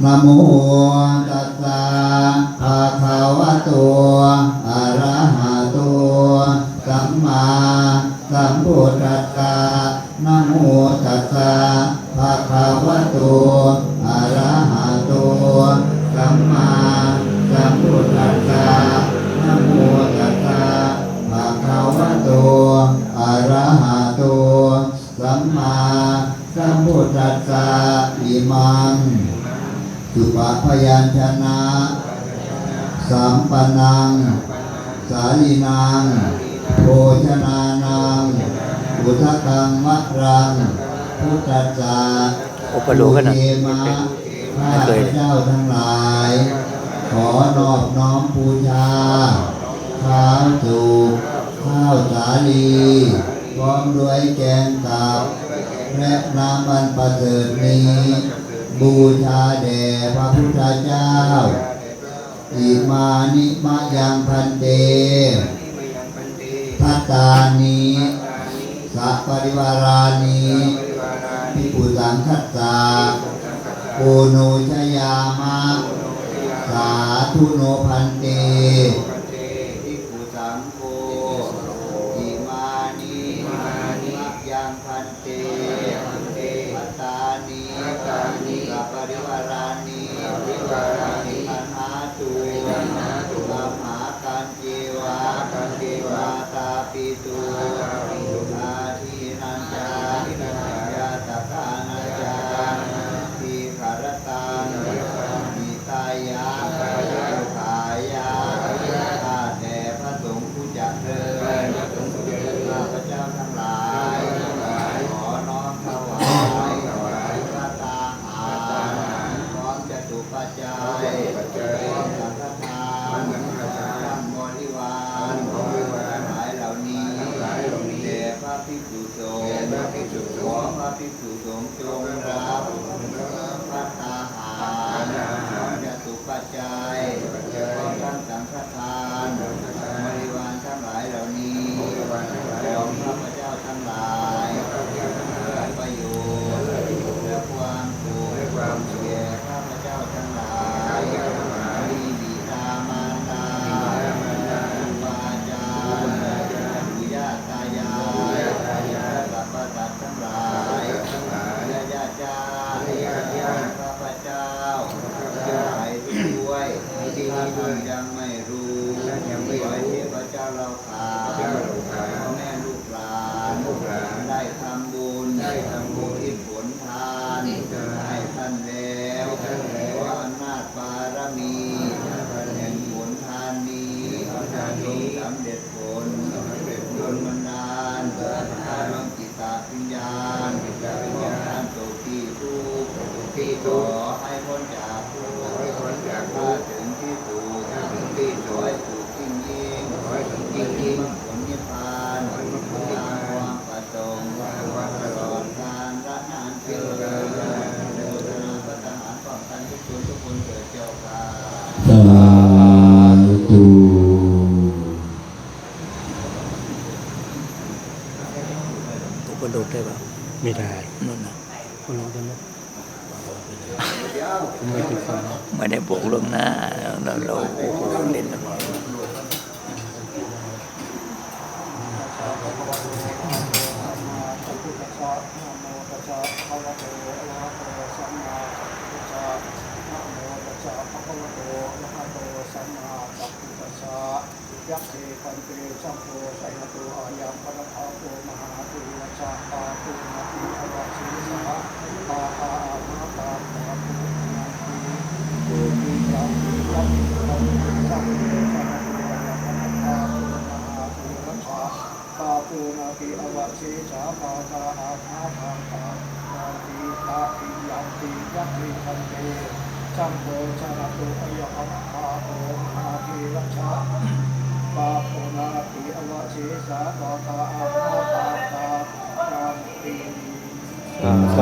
มะโมตัสสะภะคะวะโตอะระหะโตสัมมาสัมพุทธัสสะนะโมตัสสะภะคะวะโตอะระหะโตสัมมาสัมพุทธัสสะนะโมตัสสะภะคะวะโตอะระหะโตสัมมาสัมพุทธะอิมัง สุปาพยัญชนะสามปนัง สาลีนางโภชนานางอุทกังมะรัง พุทธจาอปโลกนาพระเจ้าทั้งหลาย ขอนอบน้อมบูชาข้าวสุข้าวสาลีพร้อมด้วยแกงตับและน้ำมันประเสริฐนี้ บูชาแด่พระพุทธเจ้า อิมานิมายังพันเตทัตานิสัพริวารานิพิปุสังคัสสะโกโนชยามาสาธุโนพันเต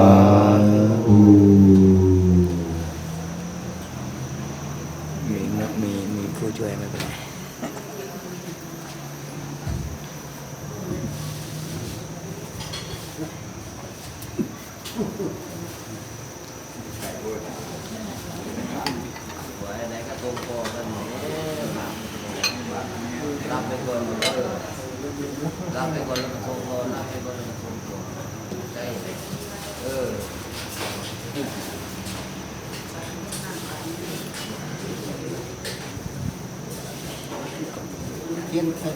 า เทียนเอ่อ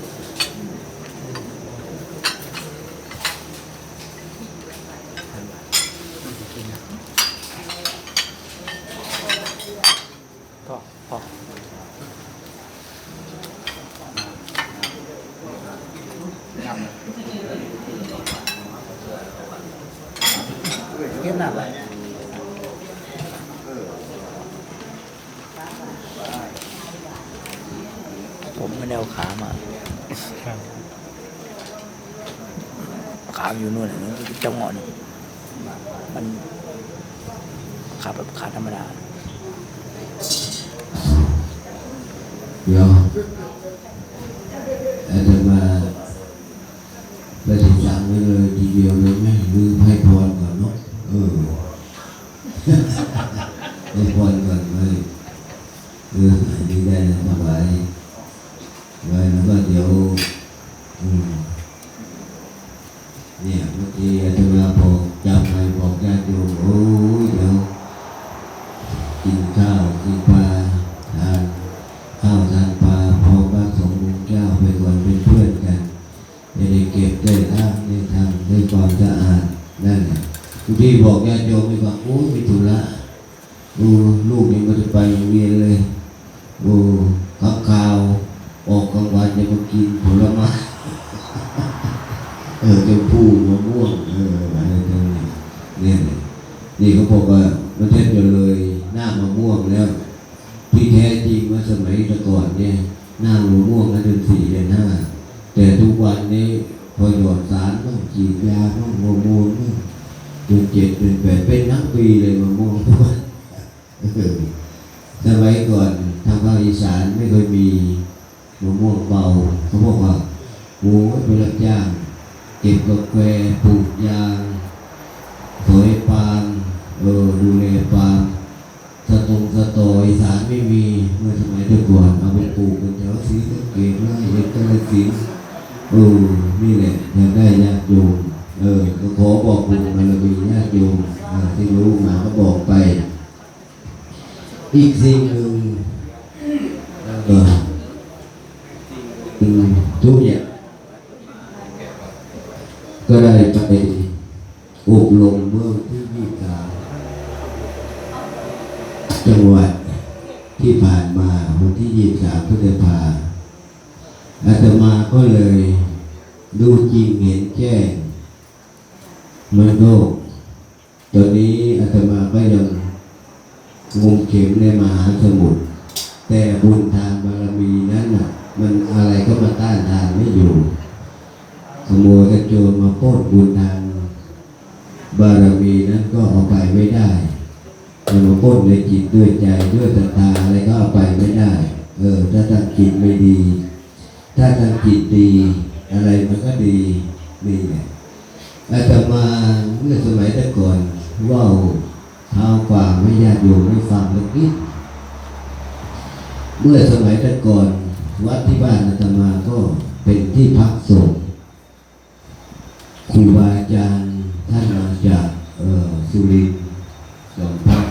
พอพอ เทียนหนักเลย ผมไม่ได้เอาขามา ครับ ขาวอยู่นู่นน่ะจังหวะนึงมันขาแบบขาธรรมดาเดี๋ยวอาจจะมาปฏิสังไว้เลยทีเดียวเลยไหมลืมให้พรก่อนเนาะเออ ให้พรก่อนเลยเอออันนี้ได้แล้วสบายไว้แล้วก็เดี๋ยวอืมเนี่ยเมื่อกี้อาจจะมาบอกจำไปบอกญาติโยมโอ้ยเดี๋ยว กินข้าวกินปลาทานข้าวทานปลาพอพระสงฆ์องค์เจ้าไปก่อนเป็นเพื่อนกันจะได้เก็บได้ล้างได้ทำได้ความสะอาดนั่นแหละทุกที่บอกญาติโยมไปว่าโอ้ยมีธุระดูลูกยังไม่ได้ไปโรงเรียนเลยดูข้าวข่าวออกกลางวันจะมากินผลไม้ เออเจ้าผู้มะม่วงเอออะไรต่างๆเนี่ย นี่เขาบอกว่าประเทศจะเลยหน้ามะม่วงแล้ว ที่แท้จริงว่าสมัยแต่ก่อนเนี่ยหน้ามะม่วงก็เดือนสี่เดือนห้าแต่ทุกวันนี้พอหยอดสารต้องฉีดยาต้องฮอร์โมนต้องเดือนเจ็ดเดือนแปดเป็นทั้งปีเลยมะม่วงทุกวันเออสมัยก่อนทางภาคอีสานไม่เคยมีมะม่วงเบาเขาบอกว่าโอ้ยไปรับจ้าง เก็บกาแฟปลูกยางสวยปางเออดูแลปางสตงสตออีสานไม่มีเมื่อสมัยแต่ก่อนเอาไปปลูกกันแถวสีสเกดไร่เห็ดกระสินเออนี่แหละอยากได้ญาติโยม เออก็ขอบอกบุญบารมีญาติโยมที่รู้มาก็บอกไป อีกสิ่งหนึ่งเออทุกอย่างก็ได้ไปอบรมเมื่อที่ยี่สามจังหวัดที่ผ่านมาวันที่ยี่สามพฤษภาอาตมาก็เลยดูจริงเห็นแจ้ง มันกตอนนี้อาตมาก็ยังงมเข็มในมหาสมุทรแต่บุญทานบารมีนั้นน่ะ มันอะไรก็มาต้านทานไม่อยู่ขโมยกระโจนมาโพดบุญทานบารมีนั้นก็เอาไปไม่ได้มันมาพ้นในจิตด้วยใจด้วยศรัทธาอะไรก็เอาไปไม่ได้ เออ ถ้าทางจิตไม่ดี ถ้าทางจิตดี อะไรมันก็ดีนี่แหละ อาตมาเมื่อสมัยแต่ก่อนว่าเท้าความไม่ญาติโยมไม่ฟังเล็กนิดเมื่อสมัยแต่ก่อน วัดที่บ้านอาตมาก็เป็นที่พักสงฆ์ครูบาอาจารย์ท่านมาจากสุรินทร์สองพัก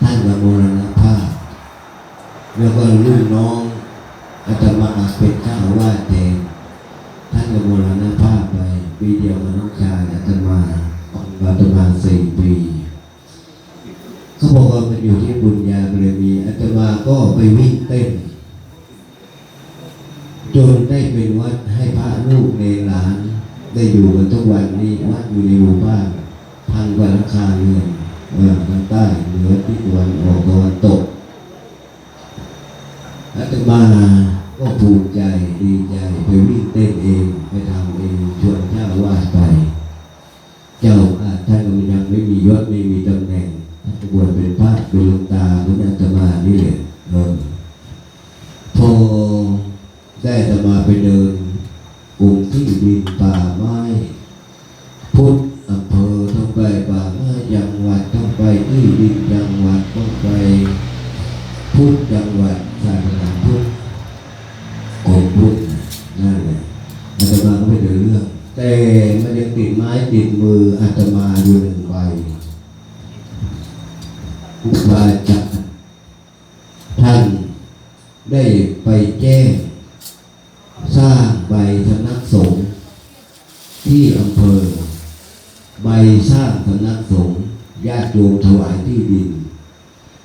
ท่านมามรณภาพ แล้วก็ลูกน้องอาตมาเป็นเจ้าอาวาสแท เดียวกับน้องชายอาตมาอาตมาสี่ปีเขาบอกว่ามันอยู่ที่บุญญาบารมีอาตมาก็ไปวิ่งเต้น จนได้เป็นวัดให้พระลูกในหลาน ได้อยู่กันทุกวันนี้วัดอยู่ในหมู่บ้านพันกว่าหลังคาเรือนเออทางใต้เหนือที่ตะวันออกตะวันตกอาตมาก็ภูมิใจดีใจไปวิ่งเต้นเองไปทำเองชวนเจ้าวาดไป เจ้าอาท่านก็ยังไม่มียศไม่มีตำแหน่งท่านก็บวชเป็นพระเป็นหลวงตาเหมือนอาตมานี่แหละพอได้อาตมาไปเดิน สร้างสำนักสงฆ์ญาติโยมถวายที่ดิน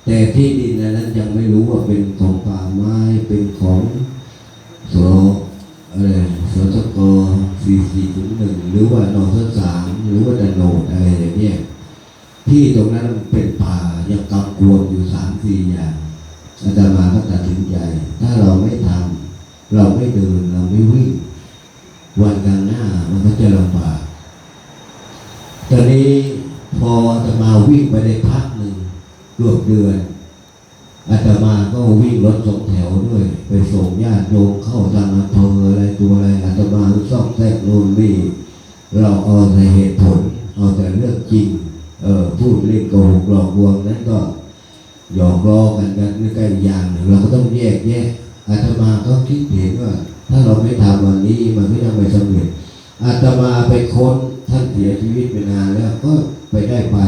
แต่ที่ดินนั้นยังไม่รู้ว่าเป็นของป่าไม้เป็นของสอะไรสตกสี่สี่ถึงหนึ่งหรือว่านอสสามหรือว่าดนโนดอะไรอย่างเนี้ยที่ตรงนั้นเป็นป่ายังกำกวมอยู่สามสี่อย่างอาตมาก็ตัดสินใจถ้าเราไม่ทำเราไม่เดินเราไม่วิ่งวันข้างหน้ามันก็จะลำบาก ตอนนี้พออาตมาวิ่งไปได้พักหนึ่งเกือบเดือนอาตมาก็วิ่งรถสองแถวด้วย ไปส่งญาติโยมเข้าทางอำเภออะไรตัวอะไรอาตมาซอกแซกโน่นนี่เราเอาแต่เหตุผล เอาแต่เรื่องจริง เออพูดเล่นโกหกหลอกลวงนั้นก็หยอกล้อกันกันนี่ก็อีกอย่างหนึ่งเราก็ต้องแยกแยะอาตมาก็คิดเห็นว่า ถ้าเราไม่ทำวันนี้มันไม่ทำไปสำเร็จอาตมาไปค้น ท่านเสียชีวิตไปนานแล้วก็ไปได้ไป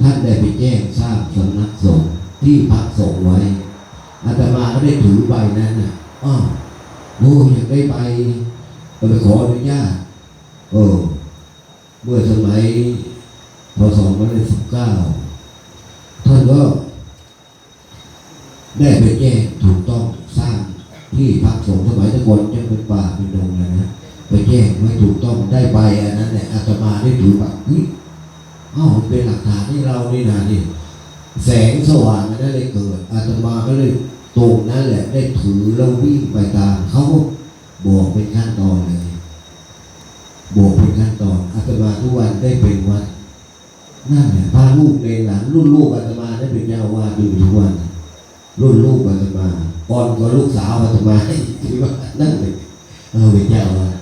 ท่านได้ไปแจ้งทราบสำนักสงฆ์ที่พักสงฆ์ไว้อาตมาก็ได้ถือใบนั้นน่ะอ้าวโอ้อยากได้ใบก็ไปขออนุญาตเออเมื่อสมัยพศ2519ท่านก็ได้ไปแจ้งถูกต้องสร้างที่พักสงฆ์สมัยตะกอนจะเป็นป่าเป็นดง เลยนะไม่ถูกต้องได้ใบอันนั้นแหละอาตมาได้ถือแบบเฮ้ยเอ้าเป็นหลักฐานที่เรานี่นะนี่แสงสว่างอันนั้นเลยเกิดอาตมาก็เลยตรงนั้นแหละได้ถือแล้ววิ่งไปตามเขาบอกเป็นขั้นตอนเลยบอกเป็นขั้นตอนอาตมาทุกวันได้เป็นวัดนั่นแหละพาลูกในหลานรุ่นลูกอาตมาได้เป็นเจ้าวาดอยู่ทุกวันรุ่นลูกอาตมาก่อนก็ลูกสาวอาตมาที่ว่านั่นเลยเออเป็นเจ้าวาส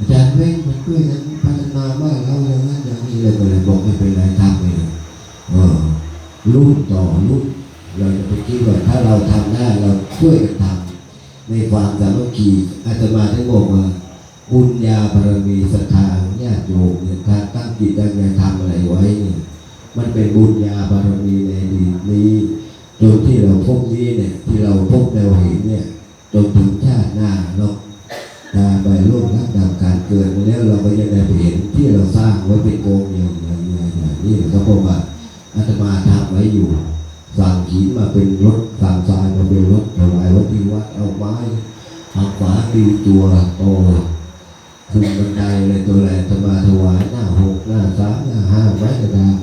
อาจารย์เว้งมันช่วยกันพัฒนาบ้านเราอย่างนั้นอย่างนี้เลยก็เลยบอกไม่เป็นไรทำไปเลยเออรุ่นต่อรุ่นเราจะไปคิดว่าถ้าเราทำได้เราช่วยกันทำในความสามัคคีอาตมาได้บอกว่าบุญญาบารมีศรัทธาญาติโยมเนี่ยการตั้งจิตตั้งใจทำอะไรไว้เนี่ยมันเป็นบุญญาบารมีในดีนี้จนที่เราพบนี้เนี่ยที่เราพบเราเห็นเนี่ยจนถึงชาติหน้าเรา ตาไปร่วมรับดำการเกิดแล้วเราก็ยังได้ไปเห็นที่เราสร้างไว้เป็นโกงอย่างอย่างอย่างอย่นี้ก็เพราะว่าอาตมาทำไว้อยู่ สั่งหินมาเป็นรถสั่งทรายมาเป็นรถถวายวัดที่วัดเอาไม้ทางขวาดีตัวโตคุมบันไดเลยตัวแรงอาตมาถวายหน้าหกหน้าสามหน้าห้าไม้กระดาษ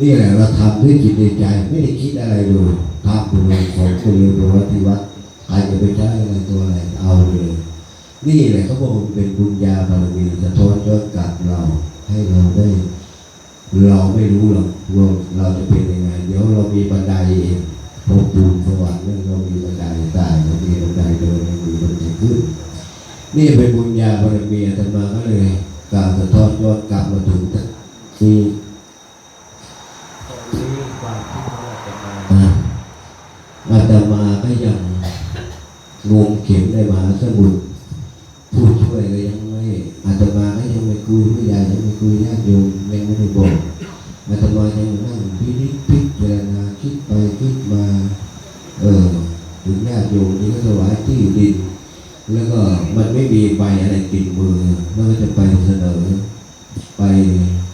นี่แหละเราทำด้วยจิตในใจไม่ได้คิดอะไรเลยทำไปเลยของไปเลยไปวัดที่วัดใครจะไปใช้อะไรตัวอะไรเอาเลย นี่แหละเขาบอกมันเป็นบุญญาบารมีสะท้อนย้อนกลับเรา ให้เราได้ เราไม่รู้หรอกว่าเราจะเป็นยังไง เดี๋ยวเรามีบันไดเองพบปูนสวรรค์นั่นเรามีบันไดใต้เรามีบันไดเดินเรามีบันไดขึ้น นี่เป็นบุญญาบารมีอาตมาก็เลยกล่าวสะท้อนย้อนกลับมาถึงที่อาตมาก็ยังงมเข็มในมหาสมุทร คุยญาติโยมยังไม่ได้บอกอาตมายังนั่งพินิจพิจารณาคิดไปคิดมา เออถึงญาติโยมนี่ก็ถวายที่ดิน แล้วก็มันไม่มีใบอะไรติดมือแล้วก็จะไปเสนอ ไป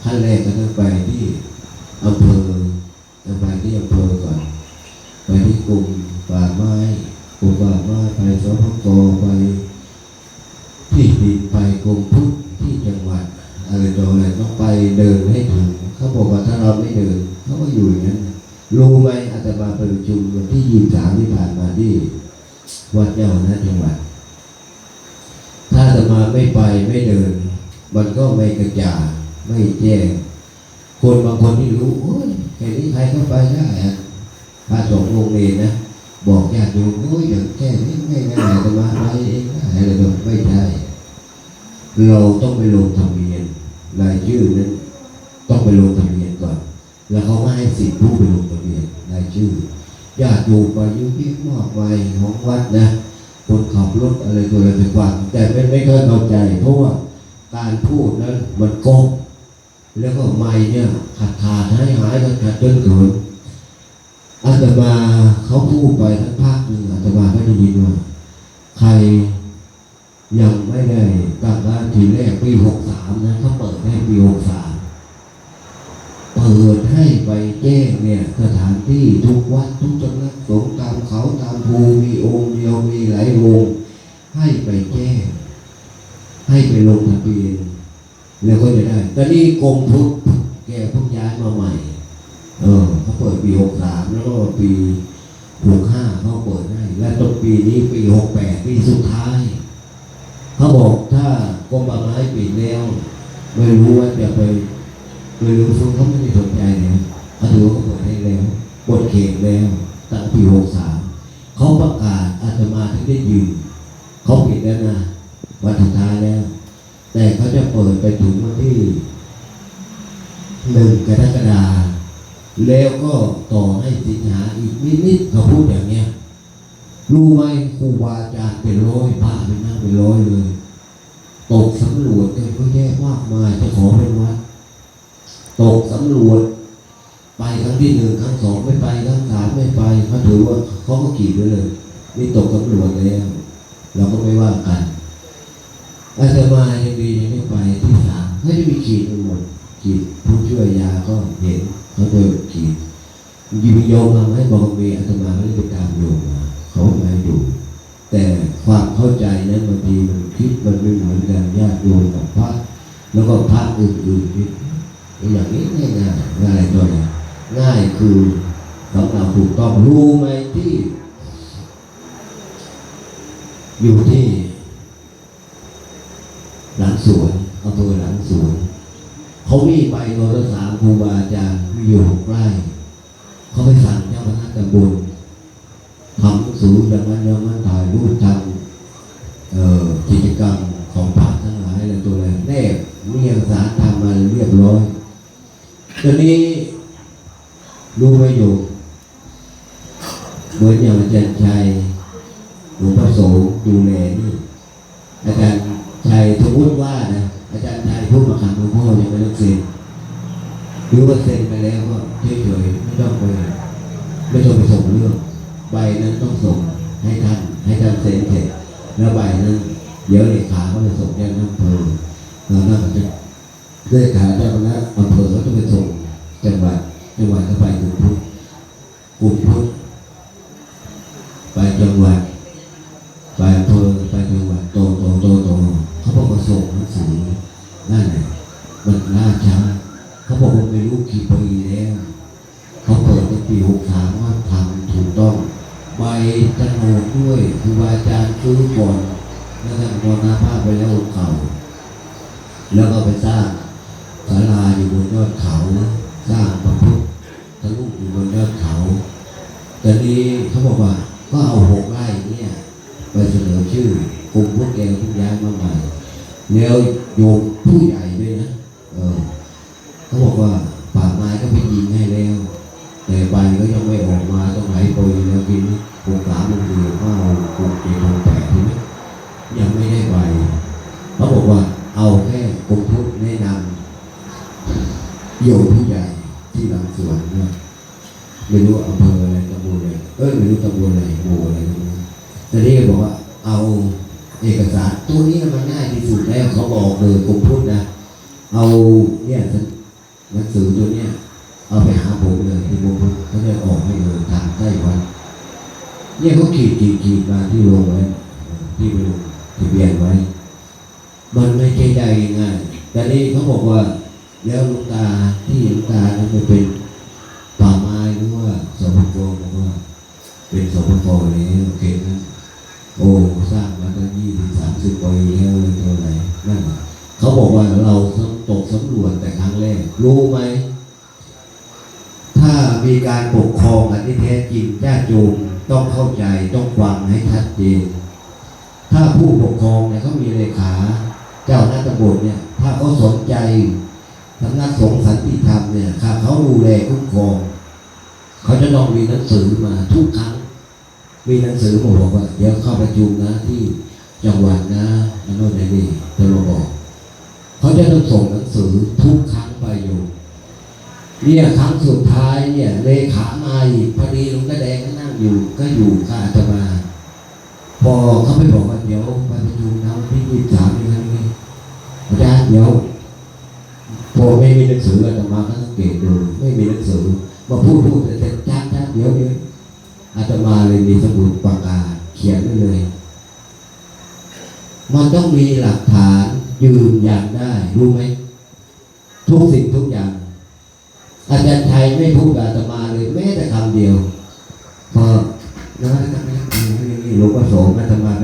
ขั้นแรกก็ต้องไปที่อำเภอไปที่อำเภอก่อนไปที่กลุ่มป่าไม้กลุ่มป่าไม้ไปสพกไปที่ดินไปกรมพุทธ เดินให้ถึงเขาบอกว่าถ้าเราไม่เดินเขาก็อยู่อย่างนั้นรู้ไหมอาตมาไปประชุมวันที่ยี่สามที่ผ่านมาที่วัดเจ้านะจังหวัดถ้าอาตมาไม่ไปไม่เดิน มันก็ไม่กระจ่างไม่แจ้งคนบางคนที่รู้โอ้ยแค่นี้ใครก็ไปได้อะพระสงฆ์องค์เองนะบอกญาติโยมโอ้ยอย่างแค่นี้ไม่ง่ายจะมาอะไรเองได้อะไรแบบไม่ใช่เราต้องไปลงทะเบียนรายชื่อนั้น ต้องไปลงทะเบียนก่อน แล้วเขาไม่ให้สิทธิ์ผู้ไปลงทะเบียนรายชื่อญาติโยมไปยุ่งยิ่มากมายของวัดนะคนขับรถอะไรตัวอะไรต่างแต่ไม่ไม่ค่อยเข้าใจ เพราะว่าการพูดนั้นมันโกงแล้วก็ไม่เนี่ยขาดขาดหายหายขาดขาดจนเกินตมาเขาพูดไปทั้งภาคหนึ่งอาตมาไม่ได้ยินว่า ใครยังไม่ได้ตั้งร้านทีแรกปีหกสามนะเขาเปิดให้ปีหกสาม เปิดให้ไปแจ้งเนี่ยสถานที่ทุกวัดทุกสำนักสงฆ์ตามเขาตามภูมีองค์เดียวมีหลายองค์ให้ไปแจ้ง ให้ไปลงทะเบียนแล้วก็จะได้ตอนนี้กรมพุทธแกเพิ่งย้ายมาใหม่ เออเขาเปิดปีหกสามแล้วก็ปีหกห้าเขาเปิดให้ และต้นปีนี้ปีหกแปดปีสุดท้ายเขาบอกถ้ากรมป่าไม้ปิดแล้ว ไม่รู้ว่าจะไป ไม่รู้ฟุ้งเขาไม่ได้สนใจเนี่ยเขาถือว่าเขาเปิดให้แล้วกดเขตแล้วตั้งปีหกสามเขาประกาศอาตมาถึงได้ยืนเขาปิดแล้วนะวันสุดท้ายแล้ว แต่เขาจะเปิดไปถึงวันที่หนึ่งกรกฎาแล้วก็ต่อให้สิงหาอีกนิดๆเขาพูดอย่างเนี้ยรู้ไหมครูบาอาจารย์เป็นร้อยพระเป็นนั่งเป็นร้อยเลย ตกสำรวจกันก็แยกมากมายจะขอเป็นวัด ตกสำรวจ ไปครั้งที่หนึ่งครั้งสองไม่ไปครั้งสามไม่ไปเขาถือว่าเขาก็ขีดไว้เลยนี่ตกสำรวจแล้วเราก็ไม่ว่ากันอาตมายังดียังไม่ไปที่สามเขาจะมีขีดหมดขีดผู้ช่วยยาก็เห็นเขาโดยขีดยิมโยมมาให้บอกมีอาตมาไม่ได้ไปตามโยมมาเขาไม่ดูแต่ความเข้าใจนั้นบางทีมันคิดมันไม่เหมือนกันญาติโยมกับพระแล้วก็พระอื่นๆนี่ อย่างนี้ง่ายง่ายๆง่ายตัวไหนง่ายคือสำหรับถูกต้องรู้ไหมที่ อยู่ที่ หลังสวนอำเภอหลังสวนเขามีไปโนรสามครูบาอาจารย์มีอยู่หกไร่เขาไปสั่งเจ้าคณะตำบลทำหนังสืออย่างนั้นอย่างนั้นถ่ายรูปทำเอ่อกิจกรรมของพระทั้งหลายอะไรตัวอะไรแนบเรียงสารทำมาเรียบร้อย ตอนนี้รู้ไหมโยมเหมือนอย่างอาจารย์ชัยหลวงพ่อโสดูแลนี่อาจารย์ชัยสมมติว่านะอาจารย์ชัยพูดมาคำหลวงพ่อยังไม่ต้องเซ็นหรือว่าเซ็นไปแล้วก็เฉยๆไม่ต้องไปไม่ต้องไปส่งเรื่องใบนั้นต้องส่งให้ท่านให้ท่านเซ็นเสร็จแล้วใบนั้นเดี๋ยวเลขาก็ไปส่งแจ้งอำเภอแล้วนั่นก็จะเลขาจะอำเภอก็ต้องไปส่งจังหวัดจังหวัดก็ไปกลุ่มพุทธกลุ่มพุทธไปจังหวัดไปอำเภอไปจังหวัดโตโตโตโตเขาบอกว่าส่งหนังสือนั่นแหละมันล่าช้า เขาบอกว่าไม่รู้กี่ปีแล้ว เขาเปีหกสามว่าทำถูกต้องใบโฉนดด้วยครูบาอาจารย์ซื้อก่อนแล้วท่านมรณภาพไปแล้วเก่า แล้วก็ไปสร้างศาลาอยู่บนยอดเขา สร้างพระพุทธทะลุอยู่บนยอดเขา แต่นี้เขาบอกว่าก็เอาหกไร่เนี่ยไปเสนอชื่อกลุ่มพวกแกทุกย้ายมาใหม่แล้วโยมผู้ใหญ่ด้วยนะ ม่ออกมาต้องหลโปรยแล้วกินปลูกสามปลูกสี่ก็เอาปลูกเจ็ดปลูกแปดทีนี้ยังไม่ได้ใบเขาบอกว่าเอาแค่กรมพุทธแนะนำโยมผู้ใหญ่ที่หลังสวนเนี่ยไม่รู้อำเภออะไรตำบลอะไรเอ้ยไม่รู้ตำบลอะไรหมู่อะไรไม่รู้แต่นี่บอกว่าเอาเอกสารตัวนี้มันง่ายที่สุดแล้วเขาบอกเลยกรมพุทธนะเอาเนี่ยหนังสือตัวเนี้ย เอาไปหาผมเลยที่ผมเขาจะออกให้เลยทางใต้วันเนี่ยเขาขีดขีดขีดมาที่ลงไว้ที่ไปลงทะเบียนไว้ มันไม่ใช่ได้ง่ายแต่นี่เขาบอกว่า แล้วลูกตาที่หลูกตานั้นมันเป็นป่าไม้หรือว่าสปกบอกว่า เป็นสปกแล้วโอเคนั้นโอ้สร้างมาตั้งยี่สิบสามสิบปีแล้วเลยเท่าไหร่นั่นแหละเขาบอกว่าเราตกสำรวจแต่ครั้งแรกรู้ไหม มีการปกครองอันที่แท้จริงญาติโยมต้องเข้าใจต้องฟังให้ชัดเจน ถ้าผู้ปกครองเนี่ยเขามีเลขา เจ้าหน้าตำรวจเนี่ยถ้าเขาสนใจสำนักสงฆ์สันติธรรมเนี่ยเขาดูแลคุ้มครอง เขาจะต้องมีหนังสือมาทุกครั้ง มีหนังสือมาบอกว่าเดี๋ยวเข้าประชุมนะที่จังหวัดนะนั่นโน่นนี่จะมาบอกเขาจะต้องส่งหนังสือทุกครั้งไปอยู่ เนี่ยครั้งสุดท้ายเนี่ยเลขามาอีกพอดีหลุงกระแดงก็นั่งอยู่ก็อยู่กับอาตมา พอเขาไปบอกว่าเดี๋ยวไปประชุมนะวันที่ยี่สิบสามนี่นะนี่อาจารย์เดี๋ยวพอไม่มีหนังสืออาตมาก็สังเกตดูไม่มีหนังสือมาพูดพูดแต่จ้าจ้าเดี๋ยวเดี๋ยวอาตมาเลยมีสมุดปากกาเขียนไว้เลย มันต้องมีหลักฐานยืนยันได้รู้ไหมทุกสิ่งทุกอย่าง อาจารย์ชัยไม่พูดอาตมาเลยแม้แต่คำเดียวพอนวัตกรรมนี้หลวงพ่อโสมอาตมา